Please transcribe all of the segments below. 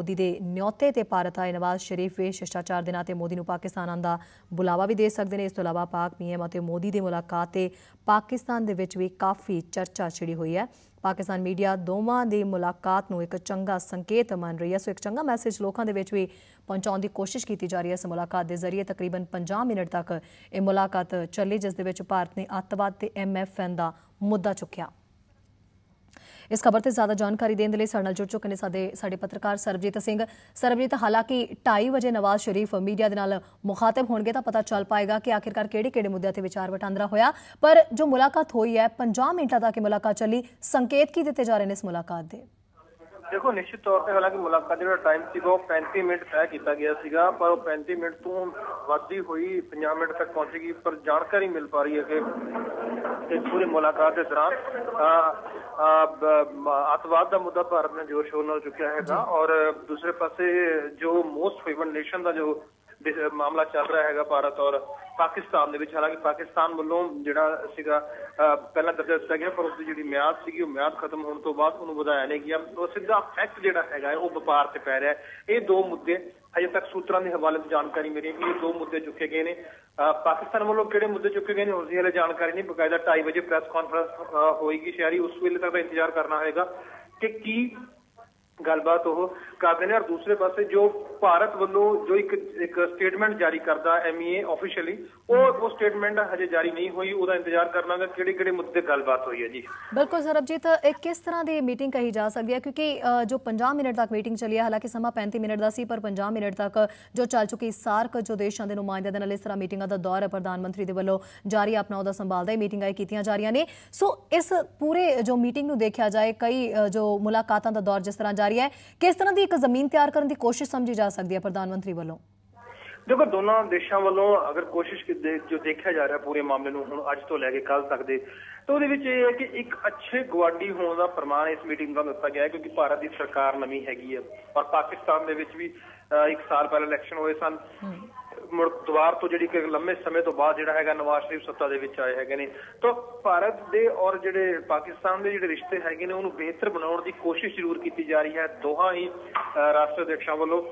ਮੋਦੀ ਦੇ ਨਿਯੋਤੇ ਤੇ ਭਾਰਤ ਆਏ ਨਵਾਜ਼ ਸ਼ਰੀਫ ਵੀ ਸ਼ਿਸ਼ਟਾਚਾਰ ਦੇ ਨਾਂ ਤੇ ਮੋਦੀ ਨੂੰ ਪਾਕਿਸਤਾਨ ਆਉਣ ਦਾ ਬੁਲਾਵਾ ਵੀ ਦੇ ਸਕਦੇ ਨੇ। ਇਸ ਤੋਂ ਇਲਾਵਾ ਪਾਕ ਪੀਐਮ ਅਤੇ ਮੋਦੀ ਦੀ ਮੁਲਾਕਾਤ ਤੇ ਪਾਕਿਸਤਾਨ ਦੇ ਵਿੱਚ ਵੀ ਕਾਫੀ ਚਰਚਾ ਛਿੜੀ ਹੋਈ ਹੈ। ਪਾਕਿਸਤਾਨ ਮੀਡੀਆ ਦੋਵਾਂ ਦੀ ਮੁਲਾਕਾਤ ਨੂੰ ਇੱਕ ਚੰਗਾ ਸੰਕੇਤ ਮੰਨ ਰਹੀ ਹੈ। ਸੋ ਇੱਕ ਚੰਗਾ ਮੈਸੇਜ ਲੋਕਾਂ ਦੇ ਵਿੱਚ ਵੀ ਪਹੁੰਚਾਉਣ ਦੀ ਕੋਸ਼ਿਸ਼ ਕੀਤੀ ਜਾ ਰਹੀ ਹੈ। ਇਸ ਮੁਲਾਕਾਤ ਦੇ ਜ਼ਰੀਏ ਤਕਰੀਬਨ 50 ਮਿੰਟ ਤੱਕ ਇਹ ਮੁਲਾਕਾਤ ਚੱਲੀ, ਜਿਸ ਦੇ ਵਿੱਚ ਭਾਰਤ ਨੇ ਅੱਤਵਾਦ ਤੇ ਐਮਐਫਐਨ ਦਾ ਮੁੱਦਾ ਚੁੱਕਿਆ। ਇਸ ਖਬਰ ਤੇ ਜ਼ਿਆਦਾ ਜਾਣਕਾਰੀ ਦੇਣ ਦੇ ਲਈ ਸਾਡੇ ਨਾਲ ਜੁੜ ਚੁੱਕੇ ਨੇ ਸਾਡੇ ਸਾਡੇ ਪੱਤਰਕਾਰ ਸਰਬਜੀਤ ਸਿੰਘ। ਸਰਬਜੀਤ, ਹਾਲਾਂਕਿ 2:30 ਵਜੇ ਨਵਾਜ਼ ਸ਼ਰੀਫ ਮੀਡੀਆ ਦੇ ਨਾਲ ਮੁਖਾਤਬ ਹੋਣਗੇ ਤਾਂ ਪਤਾ ਚੱਲ ਪਾਏਗਾ ਕਿ ਆਖਿਰਕਾਰ ਕਿਹੜੇ-ਕਿਹੜੇ ਮੁੱਦਿਆਂ ਤੇ ਵਿਚਾਰ ਵਟਾਂਦਰਾ ਹੋਇਆ। ਪਰ ਜੋ ਮੁਲਾਕਾਤ ਹੋਈ ਹੈ 50 ਮਿੰਟਾਂ ਤੱਕ ਇਹ ਮੁਲਾਕਾਤ ਚੱਲੀ। ਸੰਕੇਤ ਕੀ ਦਿੱਤੇ ਜਾ ਰਹੇ ਨੇ ਇਸ ਮੁਲਾਕਾਤ ਦੇ? ਦੇਖੋ ਨਿਸ਼ਚਿਤ ਤੌਰ ਤੇ ਹਾਲਾਂਕਿ ਮੁਲਾਕਾਤ ਜਿਹੜਾ ਟਾਈਮ ਸੀਗਾ ਉਹ 35 ਮਿੰਟ ਤੈਅ ਕੀਤਾ ਗਿਆ ਸੀਗਾ, ਪਰ ਉਹ 35 ਮਿੰਟ ਤੋਂ ਵੱਧਦੀ ਹੋਈ 50 ਮਿੰਟ ਤੱਕ ਪਹੁੰਚੇਗੀ, ਪਰ ਜਾਣਕਾਰੀ ਮਿਲ ਪਾ ਰਹੀ ਹੈ ਕਿ ਇਸ ਪੂਰੀ ਮੁਲਾਕਾਤ ਦੇ ਦੌਰਾਨ ਅਤਵਾਦ ਦਾ ਮੁੱਦਾ ਭਾਰਤ ਨੇ ਜੋਰ ਸ਼ੋਰ ਨਾਲ ਚੁੱਕਿਆ ਹੈਗਾ ਔਰ ਦੂਸਰੇ ਪਾਸੇ ਜੋ ਮੋਸਟ ਫੇਵਰਡ ਨੇਸ਼ਨ ਦਾ ਜੋ ਮਾਮਲਾ ਚੱਲ ਰਿਹਾ ਹੈਗਾ ਭਾਰਤ ਔਰ ਪਾਕਿਸਤਾਨ ਦੇ ਵਿੱਚ। ਹਾਲਾਂਕਿ ਪਾਕਿਸਤਾਨ ਵੱਲੋਂ ਜਿਹੜਾ ਸੀਗਾ ਪਹਿਲਾਂ ਦਰਜਾ ਦਿੱਤਾ ਗਿਆ, ਪਰ ਉਸ ਦੀ ਜਿਹੜੀ ਮਿਆਦ ਸੀਗੀ, ਉਹ ਮਿਆਦ ਖਤਮ ਹੋਣ ਤੋਂ ਬਾਅਦ ਉਹਨੂੰ ਵਧਾਇਆ ਨਹੀਂ ਗਿਆ। ਉਹ ਸਿੱਧਾ ਫੈਕਟ ਜਿਹੜਾ ਹੈਗਾ ਉਹ ਵਪਾਰ ਤੇ ਪੈ ਰਿਹਾ ਇਹ ਦੋ ਮੁੱਦੇ ਅਜੇ ਤੱਕ ਸੂਤਰਾਂ ਦੇ ਹਵਾਲੇ ਤੋਂ ਜਾਣਕਾਰੀ ਮਿਲੀ ਕਿ ਇਹ ਦੋ ਮੁੱਦੇ ਚੁੱਕੇ ਗਏ ਨੇ। ਪਾਕਿਸਤਾਨ ਵੱਲੋਂ ਕਿਹੜੇ ਮੁੱਦੇ ਚੁੱਕੇ ਗਏ ਨੇ, ਉਸ ਦੀ ਹਲੇ ਜਾਣਕਾਰੀ ਨਹੀਂ। ਬਕਾਇਦਾ 2:30 ਵਜੇ ਪ੍ਰੈਸ ਕਾਨਫਰੰਸ ਹੋਏਗੀ ਸ਼ਹਿਰੀ ਉਸ ਵੇਲੇ ਤੱਕ ਦਾ ਇੰਤਜ਼ਾਰ ਕਰਨਾ ਹੋਏਗਾ ਕਿ ਕੀ ਗੱਲਬਾਤ ਉਹ ਕਰਦੇ ਨੇ। ਔਰ ਦੂਸਰੇ ਪਾਸੇ ਜੋ ਭਾਰਤ ਵੱਲੋਂ ਜੋ ਇੱਕ ਇੱਕ ਸਟੇਟਮੈਂਟ ਜਾਰੀ ਕਰਦਾ ਐਮਈਏ ਆਫੀਸ਼ੀਅਲੀ ਉਹ ਉਹ ਸਟੇਟਮੈਂਟ ਹਜੇ ਜਾਰੀ ਨਹੀਂ ਹੋਈ ਉਹਦਾ ਇੰਤਜ਼ਾਰ ਕਰਨਾ ਹੈ ਕਿਹੜੇ ਕਿਹੜੇ ਮੁੱਦੇ ਗੱਲਬਾਤ ਹੋਈ ਹੈ ਜੀ। ਬਿਲਕੁਲ ਸਰਬਜੀਤ ਇਹ ਕਿਸ ਤਰ੍ਹਾਂ ਦੀ ਮੀਟਿੰਗ ਕਹੀ ਜਾ ਸਕਦੀ ਹੈ? ਕਿਉਂਕਿ ਜੋ 50 ਮਿੰਟ ਤੱਕ ਮੀਟਿੰਗ ਚੱਲੀ ਹੈ ਹਾਲਾਂਕਿ ਸਮਾਂ 35 ਮਿੰਟ ਦਾ ਸੀ ਪਰ 50 ਮਿੰਟ ਤੱਕ ਜੋ ਚੱਲ ਚੁੱਕੀ ਸਾਰਕ ਜੋ ਦੇਸ਼ਾਂ ਦੇ ਨੁਮਾਇੰਦਿਆਂ ਦੇ ਨਾਲ ਇਸ ਤਰ੍ਹਾਂ ਮੀਟਿੰਗਾਂ ਦਾ ਦੌਰ ਹੈ ਪ੍ਰਧਾਨ ਮੰਤਰੀ ਦੇ ਵੱਲੋਂ ਜਾਰੀ ਆਪਣਾ ਉਹਦਾ ਸੰਭਾਲਦਾ ਹੀ ਮੀਟਿੰਗਾਂ ਕੀਤੀਆਂ ਜਾ ਰਹੀਆਂ ਨੇ। ਸੋ ਇਸ ਪੂਰੇ ਜੋ ਮੀਟਿੰਗ ਨੂੰ ਦੇਖਿਆ ਜਾਏ ਕਈ ਜੋ ਮੁਲਾਕਾਤਾਂ ਦਾ ਦੌਰ ਜਿਸ ਤਰ੍ਹਾਂ ਜਾਰੀ ਹੈ। ਕਿਸ ਤਰ੍ਹਾਂ ਦੀ ਇੱਕ ਜ਼ਮੀਨ ਤਿਆਰ ਕਰਨ ਦੀ ਕੋਸ਼ਿਸ਼ ਸਮਝੀ ਜਾ ਸਕਦੀ ਹੈ ਪ੍ਰਧਾਨ ਮੰਤਰੀ ਵੱਲੋਂ? ਦੇਖੋ ਦੋਨਾਂ ਦੇਸ਼ਾਂ ਵੱਲੋਂ ਅਗਰ ਕੋਸ਼ਿਸ਼ ਜੋ ਦੇਖਿਆ ਜਾ ਰਿਹਾ ਪੂਰੇ ਮਾਮਲੇ ਨੂੰ ਹੁਣ ਅੱਜ ਤੋਂ ਲੈ ਕੇ ਕੱਲ ਤੱਕ ਦੇ ਤਾਂ ਉਹਦੇ ਵਿੱਚ ਇਹ ਹੈ ਕਿ ਇੱਕ ਅੱਛੇ ਗਵਾਡੀ ਹੋਣ ਦਾ ਪ੍ਰਮਾਣ ਇਸ ਮੀਟਿੰਗ ਦਾ ਦਿੱਤਾ ਗਿਆ ਹੈ ਕਿਉਂਕਿ ਭਾਰਤ ਦੀ ਸਰਕਾਰ ਨਵੀਂ ਹੈਗੀ ਹੈ। ਔਰ ਪਾਕਿਸਤਾਨ ਦੇ ਵਿੱਚ ਵੀ ਇੱਕ ਸਾਲ ਪਹਿਲਾਂ ਇਲੈਕਸ਼ਨ ਹੋਏ ਸਨ। ਮੁੜ ਦੁਬਾਰ ਤੋਂ ਜਿਹੜੀ ਕਿ ਲੰਮੇ ਸਮੇਂ ਤੋਂ ਬਾਅਦ ਜਿਹੜਾ ਹੈਗਾ ਨਵਾਜ਼ ਸ਼ਰੀਫ ਸੱਤਾ ਦੇ ਵਿੱਚ ਆਏ ਹੈਗੇ ਨੇ। ਤਾਂ ਭਾਰਤ ਦੇ ਔਰ ਜਿਹੜੇ ਪਾਕਿਸਤਾਨ ਦੇ ਜਿਹੜੇ ਰਿਸ਼ਤੇ ਹੈਗੇ ਨੇ, ਉਹਨੂੰ ਬਿਹਤਰ ਬਣਾਉਣ ਦੀ ਕੋਸ਼ਿਸ਼ ਜ਼ਰੂਰ ਕੀਤੀ ਜਾ ਰਹੀ ਹੈ। ਦੋਹਾਂ ਹੀ ਰਾਸ਼ਟਰ ਅਧਿਕਸ਼ਾਂ ਵੱਲੋਂ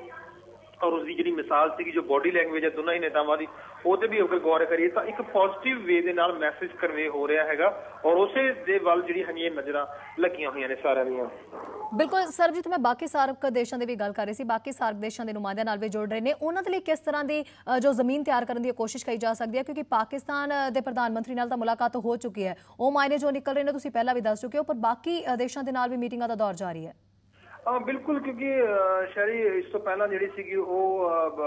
ਔਰ ਉਸ ਦੀ ਜਿਹੜੀ ਮਿਸਾਲ ਸੀਗੀ, ਜੋ ਬਾਡੀ ਲੈਂਗੁਏਜ ਹੈ, ਦੋਨਾਂ ਹੀ ਨੇਤਾਵਾਂ ਦੀ, ਉਹਦੇ ਵੀ ਅਗਰ ਗੌਰ ਕਰੀਏ ਤਾਂ ਇੱਕ ਪੋਜ਼ਿਟਿਵ ਵੇ ਦੇ ਨਾਲ ਮੈਸੇਜ ਕਨਵੇ ਹੋ ਰਿਹਾ ਹੈਗਾ ਔਰ ਉਸੇ ਦੇ ਵੱਲ ਜਿਹੜੀ ਹਨੀਏ ਨਜ਼ਰਾਂ ਲੱਗੀਆਂ ਹੋਈਆਂ ਨੇ ਸਾਰਿਆਂ ਦੀਆਂ। ਬਿਲਕੁਲ ਸਰਜੀਤ ਮੈਂ ਬਾਕੀ ਸਾਰਕ ਦੇਸ਼ਾਂ ਦੇ ਵੀ ਗੱਲ ਕਰ ਰਹੀ ਸੀ, ਬਾਕੀ ਸਾਰਕ ਦੇਸ਼ਾਂ ਦੇ ਨੁਮਾਇੰਦਿਆਂ ਨਾਲ ਵੀ ਜੁੜ ਰਹੇ ਨੇ। ਉਹਨਾਂ ਦੇ ਲਈ ਕਿਸ ਤਰ੍ਹਾਂ ਦੀ ਜੋ ਜ਼ਮੀਨ ਤਿਆਰ ਕਰਨ ਦੀ ਕੋਸ਼ਿਸ਼ ਕਰੀ ਜਾ ਸਕਦੀ ਹੈ? ਕਿਉਂਕਿ ਪਾਕਿਸਤਾਨ ਦੇ ਪ੍ਰਧਾਨ ਮੰਤਰੀ ਨਾਲ ਤਾਂ ਮੁਲਾਕਾਤ ਹੋ ਚੁੱਕੀ ਹੈ। ਉਹ ਮਾਇਨੇ ਜੋ ਨਿਕਲ ਰਹੇ ਨੇ, ਤੁਸੀਂ ਪਹਿਲਾਂ ਵੀ ਦੱਸ ਚੁੱਕੇ ਹੋ, ਪਰ ਬਾਕੀ ਦੇਸ਼ਾਂ ਦੇ ਨਾਲ ਵੀ ਮੀਟਿੰਗਾਂ ਦਾ ਦੌਰ ਜਾਰੀ ਹੈ। ਹਾਂ ਬਿਲਕੁਲ ਕਿਉਂਕਿ ਸ਼ਹਿਰੀ ਇਸ ਤੋਂ ਪਹਿਲਾਂ ਜਿਹੜੀ ਸੀਗੀ ਉਹ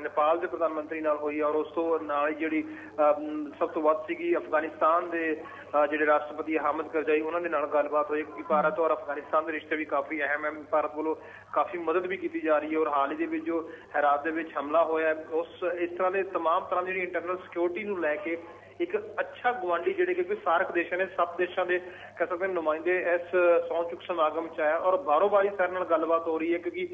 ਨੇਪਾਲ ਦੇ ਪ੍ਰਧਾਨ ਮੰਤਰੀ ਨਾਲ ਹੋਈ ਔਰ ਉਸ ਤੋਂ ਨਾਲ ਜਿਹੜੀ ਸਭ ਤੋਂ ਵੱਧ ਸੀਗੀ ਅਫਗਾਨਿਸਤਾਨ ਦੇ ਜਿਹੜੇ ਰਾਸ਼ਟਰਪਤੀ ਹਮਦ ਕਰਜ਼ਾਈ ਉਹਨਾਂ ਦੇ ਨਾਲ ਗੱਲਬਾਤ ਹੋਈ ਕਿਉਂਕਿ ਭਾਰਤ ਔਰ ਅਫਗਾਨਿਸਤਾਨ ਦੇ ਰਿਸ਼ਤੇ ਵੀ ਕਾਫੀ ਅਹਿਮ ਹੈ ਭਾਰਤ ਵੱਲੋਂ ਕਾਫੀ ਮਦਦ ਵੀ ਕੀਤੀ ਜਾ ਰਹੀ ਹੈ ਔਰ ਹਾਲ ਹੀ ਦੇ ਵਿੱਚ ਜੋ ਹੈਰਾਤ ਦੇ ਵਿੱਚ ਹਮਲਾ ਹੋਇਆ ਉਸ ਇਸ ਤਰ੍ਹਾਂ ਦੇ तमाम ਤਰ੍ਹਾਂ ਦੀ ਜਿਹੜੀ ਇੰਟਰਨਲ ਸਿਕਿਉਰਿਟੀ ਨੂੰ ਲੈ ਕੇ ਇੱਕ ਅੱਛਾ ਗਵਾਂਡੀ ਜਿਹੜੇ ਕਿ ਸਾਰਕ ਦੇਸ਼ਾਂ ਨੇ ਸਭ ਦੇਸ਼ਾਂ ਦੇ ਕਹਿ ਸਕਦੇ ਨੁਮਾਇੰਦੇ ਇਸ ਸੌਂਚੁਕ ਸਮਾਗਮ ਚ ਆਇਆ ਔਰ ਬਾਰੋ ਬਾਰੀ ਸਰ ਨਾਲ ਗੱਲਬਾਤ ਹੋ ਰਹੀ ਹੈ ਕਿਉਂਕਿ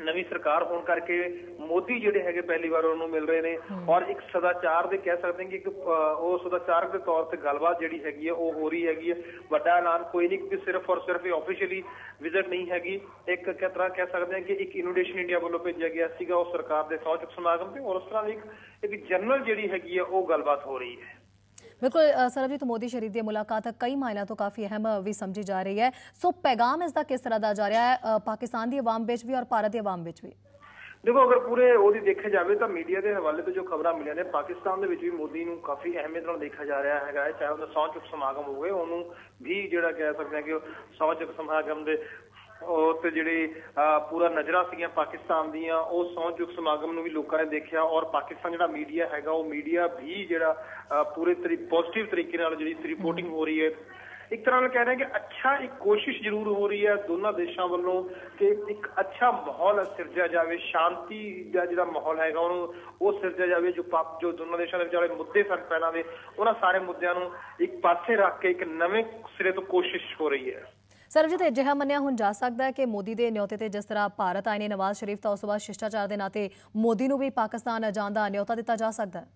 ਨਵੀਂ ਸਰਕਾਰ ਹੋਣ ਕਰਕੇ ਮੋਦੀ ਜਿਹੜੇ ਹੈਗੇ ਪਹਿਲੀ ਵਾਰ ਉਹਨੂੰ ਮਿਲ ਰਹੇ ਨੇ। ਔਰ ਇੱਕ ਸਦਾਚਾਰ ਦੇ ਕਹਿ ਸਕਦੇ ਹਾਂ ਕਿ ਇੱਕ ਉਹ ਸਦਾਚਾਰਕ ਦੇ ਤੌਰ ਤੇ ਗੱਲਬਾਤ ਜਿਹੜੀ ਹੈਗੀ ਹੈ ਉਹ ਹੋ ਰਹੀ ਹੈਗੀ ਹੈ। ਵੱਡਾ ਐਲਾਨ ਕੋਈ ਨਹੀਂ ਕਿ ਸਿਰਫ ਔਰ ਸਿਰਫ ਇਹ ਆਫੀਸ਼ੀਅਲੀ ਵਿਜ਼ਿਟ ਨਹੀਂ ਹੈਗੀ। ਇੱਕ ਕਿਸ ਤਰ੍ਹਾਂ ਕਹਿ ਸਕਦੇ ਹਾਂ ਕਿ ਇੱਕ ਇਨੋਵੇਸ਼ਨ ਇੰਡੀਆ ਵੱਲੋਂ ਭੇਜਿਆ ਗਿਆ ਸੀਗਾ ਉਹ ਸਰਕਾਰ ਦੇ ਸੌਚਕ ਸਮਾਗਮ ਤੇ। ਔਰ ਉਸ ਤਰ੍ਹਾਂ ਦੀ ਇੱਕ ਇੱਕ ਜਨਰਲ ਜਿਹੜੀ ਹੈਗੀ ਹੈ ਉਹ ਗੱਲਬਾਤ ਹੋ ਰਹੀ ਹੈ। ਬਿਲਕੁਲ ਸਰਬਜੀਤ ਮੋਦੀ ਸ਼ਰੀਫ ਦੀ ਮੁਲਾਕਾਤ ਕਈ ਮਾਇਨਾ ਤੋਂ ਕਾਫੀ ਅਹਿਮ ਵੀ ਸਮਝੀ ਜਾ ਰਹੀ ਹੈ। ਸੋ ਪੈਗਾਮ ਇਸ ਦਾ ਕਿਸ ਤਰ੍ਹਾਂ ਦਾ ਜਾ ਰਿਹਾ ਹੈ? ਪਾਕਿਸਤਾਨ ਦੀ ਆਵਾਮ ਵਿੱਚ ਵੀ ਔਰ ਭਾਰਤ ਦੀ ਆਵਾਮ ਵਿੱਚ ਵੀ? ਦੇਖੋ, ਅਗਰ ਪੂਰੇ ਉਹਦੀ ਦੇਖਿਆ ਜਾਵੇ ਤਾਂ ਮੀਡੀਆ ਦੇ ਹਵਾਲੇ ਤੋਂ ਜੋ ਖਬਰਾਂ ਮਿਲੀਆਂ ਨੇ, ਪਾਕਿਸਤਾਨ ਦੇ ਵਿੱਚ ਵੀ ਮੋਦੀ ਨੂੰ ਕਾਫੀ ਅਹਿਮੀਅਤ ਨਾਲ ਦੇਖਿਆ ਜਾ ਰਿਹਾ ਹੈਗਾ ਚਾਹੇ ਉਹਦਾ ਸੌਂਚੁਕ ਸਮਾਗਮ ਹੋਵੇ, ਉਹਨੂੰ ਵੀ ਜਿਹੜਾ ਕਹਿ ਸਕਦੇ ਹਾਂ ਕਿ ਸੌਂਚੁਕ ਸਮਾਗਮ ਦੇ ਉਹ ਤੇ ਜਿਹੜੀ ਪੂਰਾ ਨਜ਼ਰਾਂ ਸੀਗੀਆਂ ਪਾਕਿਸਤਾਨ ਦੀਆਂ, ਉਹ ਸੌਂਚੁਕ ਸਮਾਗਮ ਨੂੰ ਵੀ ਲੋਕਾਂ ਨੇ ਦੇਖਿਆ ਔਰ ਪਾਕਿਸਤਾਨ ਜਿਹੜਾ ਮੀਡੀਆ ਹੈਗਾ, ਉਹ ਮੀਡੀਆ ਵੀ ਜਿਹੜਾ ਪੂਰੇ ਤਰੀ ਪੋਜ਼ਿਟਿਵ ਤਰੀਕੇ ਨਾਲ ਜਿਹੜੀ ਰਿਪੋਰਟਿੰਗ ਹੋ ਰਹੀ ਹੈ। ਇੱਕ ਤਰ੍ਹਾਂ ਨਾਲ ਕਹਿ ਰਹੇ ਕਿ ਅੱਛਾ ਇੱਕ ਕੋਸ਼ਿਸ਼ ਜ਼ਰੂਰ ਹੋ ਰਹੀ ਹੈ ਦੋਨਾਂ ਦੇਸ਼ਾਂ ਵੱਲੋਂ ਕਿ ਇੱਕ ਅੱਛਾ ਮਾਹੌਲ ਸਿਰਜਿਆ ਜਾਵੇ, ਸ਼ਾਂਤੀ ਦਾ ਜਿਹੜਾ ਮਾਹੌਲ ਹੈਗਾ, ਉਹਨੂੰ, ਉਹ ਸਿਰਜਿਆ ਜਾਵੇ, ਜੋ ਪਾਪ ਜੋ ਦੋਨਾਂ ਦੇਸ਼ਾਂ ਦੇ ਵਿਚਾਲੇ ਮੁੱਦੇ ਸਨ ਪਹਿਲਾਂ ਦੇ, ਉਹਨਾਂ ਸਾਰੇ ਮੁੱਦਿਆਂ ਨੂੰ ਇੱਕ ਪਾਸੇ ਰੱਖ ਕੇ ਇੱਕ ਨਵੇਂ ਸਿਰੇ ਤੋਂ ਕੋਸ਼ਿਸ਼ ਹੋ ਰਹੀ ਹੈ। ਸਰਬਜੀਤ, ਅਜਿਹਾ ਮੰਨਿਆ ਹੁਣ ਜਾ ਸਕਦਾ ਹੈ ਕਿ ਮੋਦੀ ਦੇ ਨਿਯੋਤੇ ਤੇ ਜਿਸ ਤਰ੍ਹਾਂ ਭਾਰਤ ਆਏ ਨੇ ਨਵਾਜ਼ ਸ਼ਰੀਫ, ਤਾਂ ਉਸ ਤੋਂ ਬਾਅਦ ਸ਼ਿਸ਼ਟਾਚਾਰ ਦੇ ਨਾਤੇ ਮੋਦੀ ਨੂੰ ਵੀ ਪਾਕਿਸਤਾਨ ਜਾਣ ਦਾ ਨਿਯੋਤਾ ਦਿੱਤਾ ਜਾ ਸਕਦਾ ਹੈ।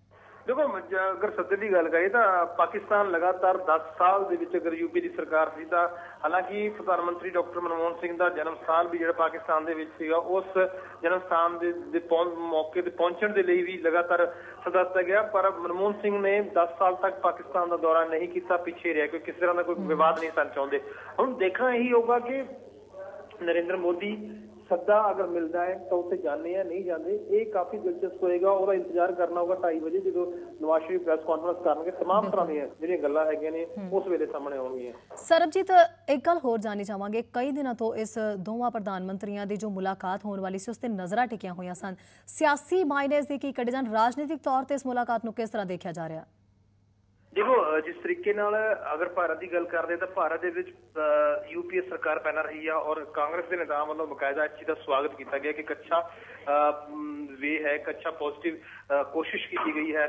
ਦੇਖੋ ਅਗਰ ਸੱਦੇ ਦੀ ਗੱਲ ਕਰੀਏ ਤਾਂ ਪਾਕਿਸਤਾਨ ਲਗਾਤਾਰ 10 ਸਾਲ ਦੇ ਵਿੱਚ ਅਗਰ ਯੂਪੀ ਦੀ ਸਰਕਾਰ ਸੀ ਤਾਂ ਹਾਲਾਂਕਿ ਪ੍ਰਧਾਨ ਮੰਤਰੀ ਡਾਕਟਰ ਮਨਮੋਹਨ ਸਿੰਘ ਦਾ ਜਨਮ ਸਥਾਨ ਵੀ ਜਿਹੜਾ ਪਾਕਿਸਤਾਨ ਦੇ ਵਿੱਚ ਸੀਗਾ ਉਸ ਜਨਮ ਸਥਾਨ ਦੇ ਮੌਕੇ ਤੇ ਪਹੁੰਚਣ ਦੇ ਲਈ ਵੀ ਲਗਾਤਾਰ ਸੱਦਾ ਦਿੱਤਾ ਗਿਆ। ਪਰ ਮਨਮੋਹਨ ਸਿੰਘ ਨੇ 10 ਸਾਲ ਤੱਕ ਪਾਕਿਸਤਾਨ ਦਾ ਦੌਰਾ ਨਹੀਂ ਕੀਤਾ ਪਿੱਛੇ ਰਿਹਾ ਕਿਉਂਕਿ ਕਿਸੇ ਤਰ੍ਹਾਂ ਦਾ ਕੋਈ ਵਿਵਾਦ ਨਹੀਂ ਸਨ ਚਾਹੁੰਦੇ। ਹੁਣ ਦੇਖਣਾ ਇਹੀ ਹੋਗਾ ਕਿ ਨਰਿੰਦਰ ਮੋਦੀ ਸੱਦਾ ਅਗਰ ਮਿਲਦਾ ਹੈ ਤਾਂ ਉੱਥੇ ਜਾਣੇ ਆ ਨਹੀਂ ਜਾਂਦੇ ਇਹ ਕਾਫੀ ਦਿਲਚਸਪ ਹੋਏਗਾ ਉਹਦਾ ਇੰਤਜ਼ਾਰ ਕਰਨਾ ਹੋਗਾ 2:30 ਵਜੇ ਜਦੋਂ ਨਵਾਜ਼ ਸ਼ਰੀਫ ਪ੍ਰੈਸ ਕਾਨਫਰੰਸ ਕਰਨਗੇ तमाम ਤਰ੍ਹਾਂ ਦੀਆਂ ਜਿਹੜੀਆਂ ਗੱਲਾਂ ਹੈਗੀਆਂ ਨੇ ਉਸ ਵੇਲੇ ਸਾਹਮਣੇ ਆਉਣਗੀਆਂ ਸਰਬਜੀਤ ਇੱਕ ਗੱਲ ਹੋਰ ਜਾਣੀ ਚਾਹਾਂਗੇ ਕਈ ਦਿਨਾਂ ਤੋਂ ਇਸ ਦੋਵਾਂ ਪ੍ਰਧਾਨ ਮੰਤਰੀਆਂ ਦੀ ਜੋ ਮੁਲਾਕਾਤ ਹੋਣ ਵਾਲੀ ਸੀ ਉਸ ਤੇ ਨਜ਼ਰਾਂ ਟਿਕੀਆਂ ਹੋਈਆਂ ਸਨ ਸਿਆਸੀ ਮਾਇਨੇਸ ਦੇ ਕੀ ਕੱਢੇ ਜਾਣ ਰਾਜਨੀਤਿਕ ਤੌਰ ਤੇ ਇਸ ਮੁਲਾਕਾਤ ਨੂੰ ਕਿਸ ਤਰ੍ਹਾਂ ਦੇਖਿਆ ਜਾ ਰਿਹਾ ਦੇਖੋ ਜਿਸ ਤਰੀਕੇ ਨਾਲ ਅਗਰ ਭਾਰਤ ਦੀ ਗੱਲ ਕਰਦੇ ਤਾਂ ਭਾਰਤ ਦੇ ਵਿੱਚ ਯੂਪੀਏ ਸਰਕਾਰ ਪੈਣਾ ਰਹੀ ਆ ਔਰ ਕਾਂਗਰਸ ਦੇ ਨੇਤਾਵਾਂ ਵੱਲੋਂ ਬਕਾਇਦਾ ਇਸ ਚੀਜ਼ ਦਾ ਸਵਾਗਤ ਕੀਤਾ ਗਿਆ ਕਿ ਇੱਕ ਅੱਛਾ ਵੇ ਹੈ ਇੱਕ ਪੋਜ਼ਿਟਿਵ ਕੋਸ਼ਿਸ਼ ਕੀਤੀ ਗਈ ਹੈ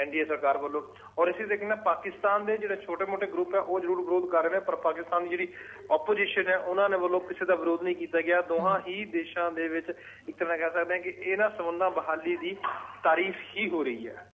ਐਨਡੀਏ ਸਰਕਾਰ ਵੱਲੋਂ। ਔਰ ਇਸੇ ਤਰੀਕੇ ਨਾਲ ਪਾਕਿਸਤਾਨ ਦੇ ਜਿਹੜੇ ਛੋਟੇ-ਮੋਟੇ ਗਰੁੱਪ ਹੈ, ਉਹ ਜ਼ਰੂਰ ਵਿਰੋਧ ਕਰ ਰਹੇ ਨੇ, ਪਰ ਪਾਕਿਸਤਾਨ ਦੀ ਜਿਹੜੀ ਆਪੋਜੀਸ਼ਨ ਹੈ, ਉਹਨਾਂ ਨੇ ਵੱਲੋਂ ਕਿਸੇ ਦਾ ਵਿਰੋਧ ਨਹੀਂ ਕੀਤਾ ਗਿਆ। ਦੋਹਾਂ ਹੀ ਦੇਸ਼ਾਂ ਦੇ ਵਿੱਚ ਇੱਕ ਤਰ੍ਹਾਂ ਕਹਿ ਸਕਦੇ ਹਾਂ ਕਿ ਇਹਨਾਂ ਸੰਬੰਧਾਂ ਬਹਾਲੀ ਦੀ ਤਾਰੀਫ ਹੀ ਹੋ ਰਹੀ ਹੈ।